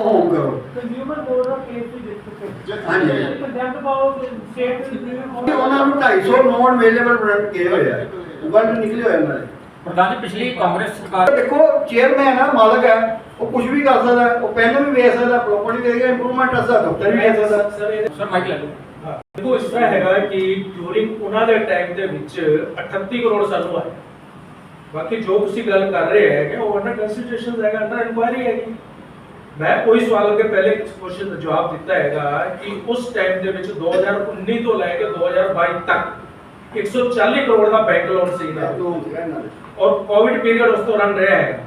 Home ਕਰੋ consumer court ਦਾ case ਵੀ ਦੇਖ ਸਕਦੇ ਹਾਂਜੀ। ਕੰਟੈਂਟ ਪਾਓ ਸਟੇਟ ਕਿ ਉਹਨਾਂ ਨੂੰ 250 ਨੋਨ ਅਵੇਲੇਬਲ ਬ੍ਰਾਂਡ ਕਿਹੇ ਹੋਏ ਆ? ਵਰਡ ਨਿਕਲੇ ਹੋਏ ਉਹਨਾਂ ਦੇ। ਪ੍ਰਧਾਨ ਜੀ ਪਿਛਲੀ ਕਾਂਗਰਸ ਸਰਕਾਰ ਦੇਖੋ ਚੇਅਰਮੈਨ ਆ ਮਾਲਕ ਹੈ ਉਹ ਕੁਝ ਵੀ ਕਰ ਸਕਦਾ ਹੈ। ਉਹ ਪੈਨ ਵੀ ਵੇਚ ਸਕਦਾ ਪ੍ਰਾਪਰਟੀ ਵੇਚ ਸਕਦਾ ਇੰਪਰੂਵਮੈਂਟ ਕਰ ਸਕਦਾ ਦਫ਼ਤਰ ਵੀ ਵੇਚ ਸਕਦਾ। ਸਰ ਸਰ ਮਾਈਕ ਲੈ ਲਓ। ਦੇਖੋ ਇਸ ਤਰ੍ਹਾਂ ਹੈਗਾ ਕਿ ਡਿਊਰਿੰਗ ਉਹਨਾਂ ਦੇ ਟਾਈਮ ਦੇ ਵਿੱਚ 38 ਕਰੋੜ ਸਾਨੂੰ ਆਏ। ਬਾਕੀ ਜੋ ਤੁਸੀਂ ਗੱਲ ਕਰ ਰਹੇ ਹੈਗੇ ਉਹ ਅੰਡਰ ਕੰਸੀਡਰੇਸ਼ਨ ਹੈਗਾ ਅੰਡਰ ਇਨਕੁਆਇਰੀ ਹੈਗੀ। ਮੈਂ ਕੋਈ ਸਵਾਲ ਅੱਗੇ ਪਹਿਲੇ ਕੁਐਸਚਨ ਦਾ ਜਵਾਬ ਦਿੱਤਾ ਹੈਗਾ ਕਿ ਉਸ ਟਾਈਮ ਦੇ ਵਿੱਚ 2019 ਤੋਂ ਲੈ ਕੇ 2022 ਤੱਕ 140 ਕਰੋੜ ਦਾ ਬੈਂਕ ਲੋਨ ਸੀ ਨਾ ਔਰ ਕੋਵਿਡ ਪੀਰੀਅਡ ਉਸ ਦੌਰਾਨ ਰਿਹਾ ਹੈ।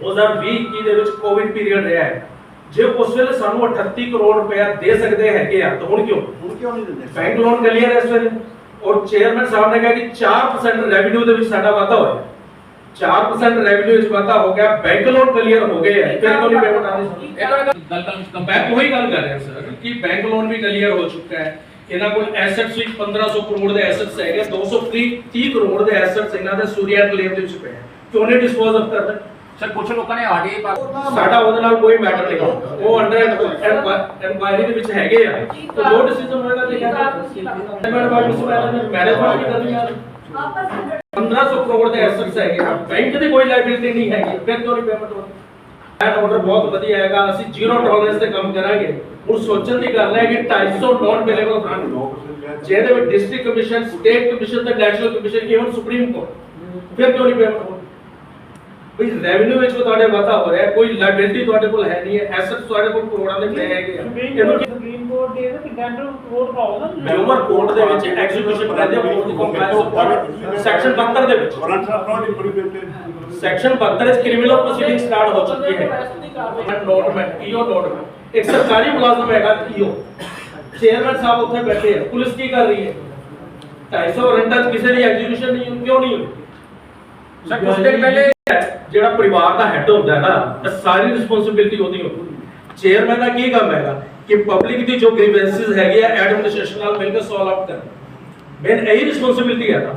2020 ਦੇ ਵਿੱਚ ਕੋਵਿਡ ਪੀਰੀਅਡ ਰਿਹਾ ਹੈ। ਜੇ ਉਸ ਵੇਲੇ ਸਾਨੂੰ 38 ਕਰੋੜ ਰੁਪਇਆ ਦੇ ਸਕਦੇ ਹੈਗੇ ਆ ਤਾਂ ਹੁਣ ਕਿਉਂ? ਹੁਣ ਕਿਉਂ ਨਹੀਂ ਦਿੰਦੇ? ਬੈਂਕ ਲੋਨ ਕਲੀਅਰ ਇਸ ਵੇਲੇ। ਔਰ ਚੇਅਰਮੈਨ ਸਾਹਿਬ ਨੇ ਕਿਹਾ ਕਿ 4% ਰੈਵਨਿਊ ਦੇ ਵਿੱਚ ਸਾਡਾ ਵਾਧਾ ਹੋਇਆ। 4% ਰੈਵਨਿਊ ਵਿੱਚ ਵਾਧਾ ਹੋ ਗਿਆ ਬੈਂਕ ਲੋਨ ਕਲੀਅਰ ਹੋ ਗਏ ਹੈ ਫਿਰ ਕੋਈ ਪੇਮੈਂਟ ਆ ਰਹੀ ਇਹ ਤਾਂ ਗੱਲ ਗੱਲ ਵਿੱਚ ਮੈਂ ਉਹੀ ਗੱਲ ਕਰ ਰਿਹਾ ਸਰ ਕਿ ਬੈਂਕ ਲੋਨ ਵੀ ਕਲੀਅਰ ਹੋ ਚੁੱਕਾ ਹੈ। ਇਹਨਾਂ ਕੋਲ ਐਸੈਟਸ ਵੀ 1500 ਕਰੋੜ ਦੇ ਐਸੈਟਸ ਹੈਗੇ 230 30 ਕਰੋੜ ਦੇ ਐਸੈਟਸ ਇਹਨਾਂ ਦੇ ਸੂਰਿਆ ਕਲੇਮ ਦੇ ਵਿੱਚ ਪਏ ਕਿਉਂ ਨਹੀਂ ਡਿਸਪੋਜ਼ ਆਫ ਕਰਦੇ? ਸਰ ਕੁਝ ਲੋਕਾਂ ਨੇ ਆਰਡੀਆਈ ਪਾ ਸਾਡਾ ਉਹਦੇ ਨਾਲ ਕੋਈ ਮੈਟਰ ਨਹੀਂ। ਉਹ ਅੰਡਰ ਇਨਕੁਆਇਰੀ ਦੇ ਵਿੱਚ ਹੈਗੇ ਆ। ਤਾਂ ਜੋ ਡਿਸੀਜਨ ਹੋਏਗਾ ਬਾਅਦ ਉਸ ਮੈਨੇਜਮੈਂਟ ਵੀ ਕਰਨੀ ਆ। 1500 ਕਰੋੜ ਦੇ ਐਸੈਟਸ ਹੈਗੇ ਆ। ਬੈਂਕ ਦੀ ਕੋਈ ਲਾਇਬਿਲਿਟੀ ਨਹੀਂ ਹੈਗੀ। ਫਿਰ ਕਿਉਂ ਨਹੀਂ ਪੇਮੈਂਟ ਹੋਣੀ? ਐਟ ਆਰਡਰ ਬਹੁਤ ਵਧੀਆ ਹੈਗਾ। ਅਸੀਂ ਜ਼ੀਰੋ ਟੋਲਰੈਂਸ ਤੇ ਕੰਮ ਕਰਾਂਗੇ। ਹੁਣ ਸੋਚਣ ਦੀ ਗੱਲ ਹੈ ਕਿ 250 ਨੋਨ ਅਵੇਲੇਬਲ ਫੰਡ ਜਿਹਦੇ ਵਿੱਚ ਡਿਸਟ੍ਰਿਕਟ ਕਮਿਸ਼ਨ ਸਟੇਟ ਕਮਿਸ਼ਨ ਤੇ national commission even supreme court ਫਿਰ ਕਿਉਂ ਨਹੀਂ ਪੇਮੈਂਟ ਹੋਣੀ? ਵੀ ਰੈਵਨਿਊ ਵਿੱਚ ਤੁਹਾਡੇ ਵਾਧਾ ਹੋ ਰਿਹਾ। ਕੋਈ ਲਾਇਬਿਲਿਟੀ ਤੁਹਾਡੇ ਕੋਲ ਹੈ ਨਹੀਂ ਹੈ। ਐਸੈਟਸ ਤੁਹਾਡੇ ਕੋਲ ਕਰੋੜਾਂ ਦੇ ਪਏ ਹੈਗੇ ਇਹਨੂੰ ਕੋਰਟ ਦੇ ਤੇ ਕੰਟੈਂਟ ਕੋਰਟ ਪਾਓ ਨਾ। ਕੰਜ਼ਿਊਮਰ ਕੋਰਟ ਦੇ ਵਿੱਚ ਐਗਜ਼ੀਕਿਊਸ਼ਨ ਕਰਦੇ ਆ ਕੋਰਟ ਦੀ ਕੰਪਲਾਈਂਸ ਸੈਕਸ਼ਨ 72 ਦੇ ਵਿੱਚ। ਸੈਕਸ਼ਨ 72 ਵਿੱਚ ਕ੍ਰਿਮੀਨਲ ਪ੍ਰੋਸੀਡਿੰਗ ਸਟਾਰਟ ਹੋ ਚੁੱਕੀ ਹੈ। ਨੋਟ ਮੈਂ ਈਓ ਨੋਟ ਮੈਂ। ਇੱਕ ਸਰਕਾਰੀ ਮੁਲਾਜ਼ਮ ਹੈਗਾ ਈਓ ਚੇਅਰਮੈਨ ਸਾਹਿਬ ਉੱਥੇ ਬੈਠੇ ਆ। ਪੁਲਿਸ ਕੀ ਕਰ ਰਹੀ ਹੈ? 250 ਰੈਂਟਲ ਕਿਸੇ ਦੀ ਐਗਜ਼ੀਕਿਊਸ਼ਨ ਨਹੀਂ ਕਿਉਂ ਨਹੀਂ ਹੋਈ? ਸਰ ਕੁਝ ਦਿਨ ਪਹਿਲੇ ਜਿਹੜਾ ਪਰਿਵਾਰ ਦਾ ਹੈੱਡ ਹੁੰਦਾ ਹੈ ਨਾ ਸਾਰੀ ਰਿਸਪੌਂਸਿਬਿਲਟੀ ਉਹਦੀ ਹੁੰਦੀ ਚੇਅਰਮੈਨ ਦਾ ਕੀ ਕੰਮ ਹੈਗਾ? ਕਿ ਪਬਲਿਕ ਦੀ ਜੋ ਗ੍ਰੀਵੈਂਸਸ ਹੈਗੀ ਆ ਐਡਮਿਨਿਸਟ੍ਰੇਸ਼ਨ ਨਾਲ ਮਿਲ ਕੇ ਸੋਲਵ ਆਊਟ ਕਰਨਾ। ਮੇਨ ਇਹੀ ਰਿਸਪੌਂਸਿਬਿਲਟੀ ਹੈ ਨਾ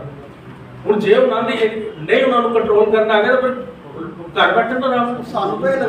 ਹੁਣ ਜੇ ਉਹਨਾਂ ਦੀ ਨਹੀਂ ਉਹਨਾਂ ਨੂੰ ਕੰਟਰੋਲ ਕਰਨਾ ਆ ਗਿਆ ਤਾਂ ਫਿਰ ਘਰ ਬੈਠਣ ਤੋਂ ਰਾਮ ਸਾਨੂੰ ਤਾਂ ਇਹ